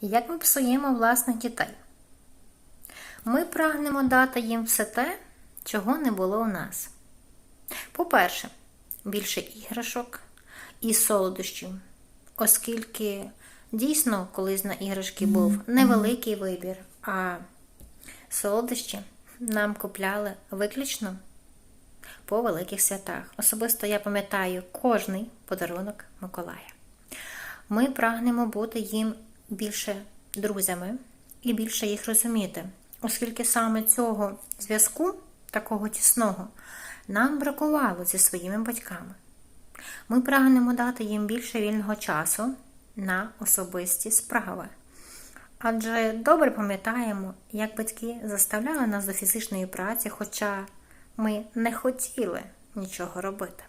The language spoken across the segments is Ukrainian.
Як ми псуємо власних дітей? Ми прагнемо дати їм все те, чого не було у нас. По-перше, більше іграшок і солодощів, оскільки дійсно колись на іграшки був невеликий вибір, а солодощі нам купляли виключно по великих святах. Особисто я пам'ятаю кожний подарунок Миколая. Ми прагнемо бути їм більше друзями і більше їх розуміти, оскільки саме цього зв'язку, такого тісного, нам бракувало зі своїми батьками. Ми прагнемо дати їм більше вільного часу на особисті справи. Адже добре пам'ятаємо, як батьки заставляли нас до фізичної праці, хоча ми не хотіли нічого робити.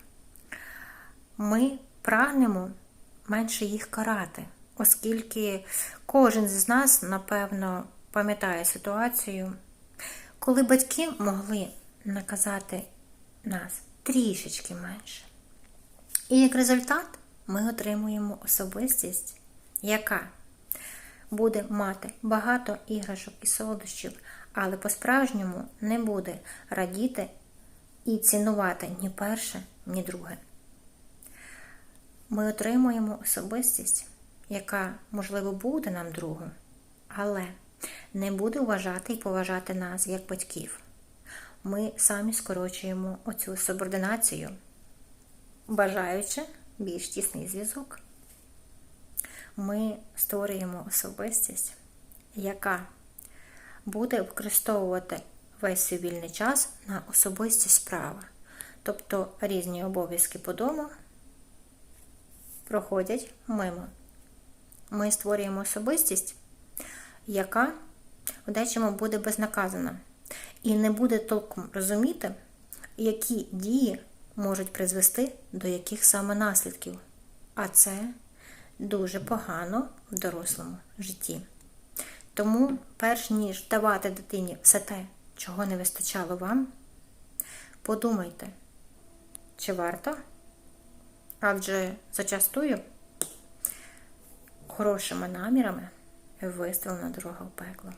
Ми прагнемо менше їх карати, оскільки кожен з нас, напевно, пам'ятає ситуацію, коли батьки могли наказати нас трішечки менше. І як результат ми отримуємо особистість, яка буде мати багато іграшок і солодощів, але по-справжньому не буде радіти і цінувати ні перше, ні друге. Ми отримуємо особистість, яка, можливо, буде нам другом, але не буде вважати і поважати нас як батьків. Ми самі скорочуємо оцю субординацію, бажаючи більш тісний зв'язок. Ми створюємо особистість, яка буде використовувати весь свій вільний час на особисті справи. Тобто різні обов'язки по дому проходять мимо. Ми створюємо особистість, яка в дечому буде безнаказана, і не буде толком розуміти, які дії можуть призвести до яких саме наслідків. А це дуже погано в дорослому житті. Тому, перш ніж давати дитині все те, чого не вистачало вам, подумайте, чи варто? Адже зачастую хорошими намірами виставлена дорога в пекло.